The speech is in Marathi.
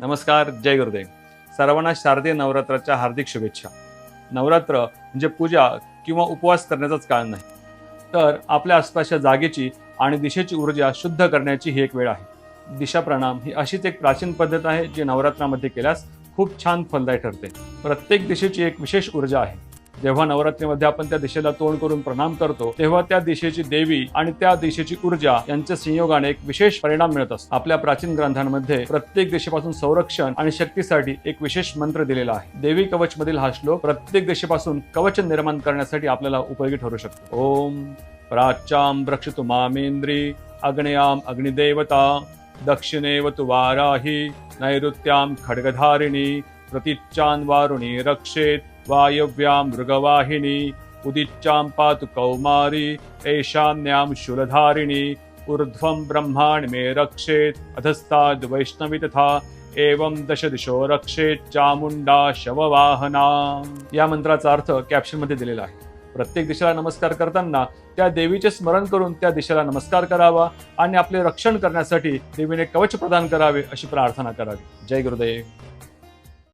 नमस्कार जय गुरुदेव. सर्वांना शारदीय नवरात्राच्या हार्दिक शुभेच्छा. नवरात्र म्हणजे पूजा किंवा उपवास करण्याचाच काळ नाही. तर आपल्या आसपासच्या जागेची आणि दिशेची ऊर्जा शुद्ध करण्याची ही एक वेळ आहे. दिशा प्रणाम ही अशीच एक प्राचीन पद्धत आहे जी नवरात्रामध्ये केल्यास खूप छान फलदायी ठरते. प्रत्येक दिशेची एक विशेष ऊर्जा आहे. जेव्हा नवरात्रीमध्ये आपण त्या दिशेला तोंड करून प्रणाम करतो तेव्हा त्या दिशेची देवी आणि त्या दिशेची ऊर्जा यांच्या संयोगाने एक विशेष परिणाम मिळत असतो. आपल्या प्राचीन ग्रंथांमध्ये प्रत्येक दिशेपासून संरक्षण आणि शक्तीसाठी एक विशेष मंत्र दिलेला आहे. देवी कवच मधील हा श्लोक प्रत्येक दिशेपासून कवच निर्माण करण्यासाठी आपल्याला उपयोगी ठरू शकतो. ओम प्राच्याम रक्षतु मामेंद्री अग्नयाम अग्निदेवता दक्षिणेव तु वाराही नैऋत्यां खड्गधारिणी प्रतीच्चान् वारुणी रक्षेत। वायव्यां मृगवाहिनी उदिच्चां पातु कौमारी ऐशान्यां शूलधारिणी ऊर्ध्वं ब्रह्माणि मे रक्षेत् अधस्ताद् वैष्णवी तथा एवं दश दिशो रक्षेत चामुंडा शववाहना या मंत्राचा अर्थ कॅप्शनमध्ये दिलेला आहे. प्रत्येक दिशेला नमस्कार करताना त्या देवीचे स्मरण करून त्या दिशेला नमस्कार करावा आणि आपले रक्षण करण्यासाठी देवीने कवच प्रदान करावे अशी प्रार्थना करावी. जय गुरुदेव.